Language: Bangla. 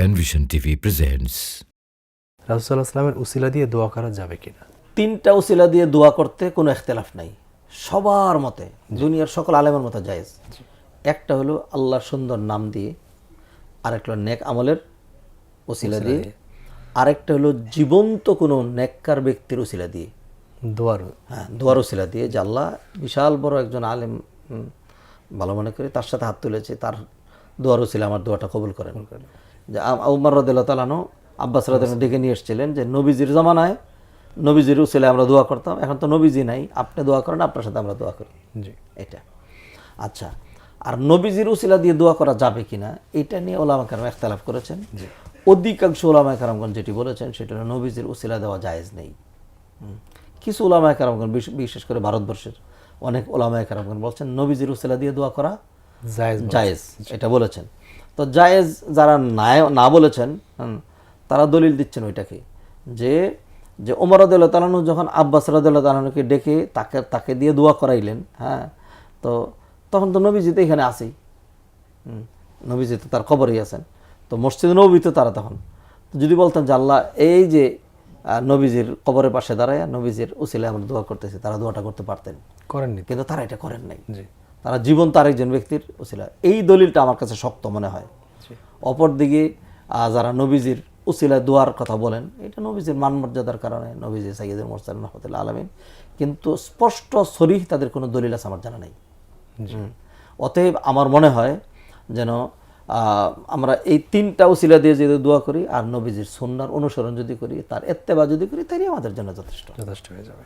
Penvision TV presents রাসুল্লাহ আসলামের উসিলা দিয়ে দোয়া করা যাবে কিনা? তিনটা উসিলা দিয়ে দোয়া করতে কোনো এখতেলাফ নাই। সবার মতে দুনিয়ার সকল আলেমের মতো জায়েজ। একটা হলো আল্লাহর সুন্দর নাম দিয়ে আরেকটা হলো নেক আমলের উসিলা দিয়ে আরেকটা হলো জীবন্ত কোনো নেককার ব্যক্তির উসিলা দিয়ে। দোয়ার হ্যাঁ দোয়ার উসিলা দিয়ে যে আল্লাহ বিশাল বড় একজন আলেম ভালো মনে করি তার সাথে হাত তুলেছে তার দোয়ার উসিলা আমার দোয়াটা কবুল করেন। যে উমর রদুল্লাহ তালানো আব্বাস রাদিয়াল্লাহু ডেকে নিয়ে এসেছিলেন যে নবীজির জমানায় নবীজির উসিলায় আমরা দোয়া করতাম এখন তো নবীজি নাই আপনি দোয়া করেন আপনার সাথে আমরা দোয়া করি। জি। এটা। আচ্ছা আর নবীজির উসিলা দিয়ে দোয়া করা যাবে কিনা এটা নিয়ে ওলামা কারাম একতলাফ করেছেন। অধিকাংশ ওলামা কারামগণ যেটি বলেছেন সেটা হলো নবীজির উসিলা দেওয়া জায়েজ নেই। কিছু ওলামা কারামগণ বিশেষ করে ভারতবর্ষের অনেক ওলামা কারামগণ বলছেন নবীজির উসিলা দিয়ে দোয়া করা জায়েজ। এটা বলেছেন। তো জায়েজ যারা না না বলেছেন তারা দলিল দিচ্ছেন ওইটাকে যে যে ওমর রদুল্লাহ তালানু যখন আব্বাস রদুল্লাহ তালানুকে ডেকে তাকে তাকে দিয়ে দোয়া করাইলেন হ্যাঁ তো তখন তো নবীজি তো এখানে আসেই হুম, নবীজি তো তার খবরই আছেন তো মসজিদ নবী তো তারা তখন তো যদি বলতেন যে আল্লাহ এই যে নবীজির কবরের পাশে দাঁড়ায় নবীজির উসিলে আমরা দোয়া করতেছি তারা দোয়াটা করতে পারতেন। করেননি। কিন্তু তারা এটা করেন নাই। জি। তারা জীবন্ত আরেকজন ব্যক্তির উসিলা এই দলিলটা আমার কাছে শক্ত মনে হয়। অপরদিকে যারা নবীজির উসিলা দোয়ার কথা বলেন এটা নবীজির মান মর্যাদার কারণে নবীজি সাইয়দুল মোরসাল রহমতুল্লাহ আলমিন কিন্তু স্পষ্ট শরীর তাদের কোনো দলিল আছে আমার জানা নেই। অতএব আমার মনে হয় যেন আমরা এই তিনটা উসিলা দিয়ে যদি দোয়া করি আর নবীজির সুন্নার অনুসরণ যদি করি তার এত্তেবা যদি করি তাই আমাদের জন্য যথেষ্ট। যথেষ্ট হয়ে যাবে।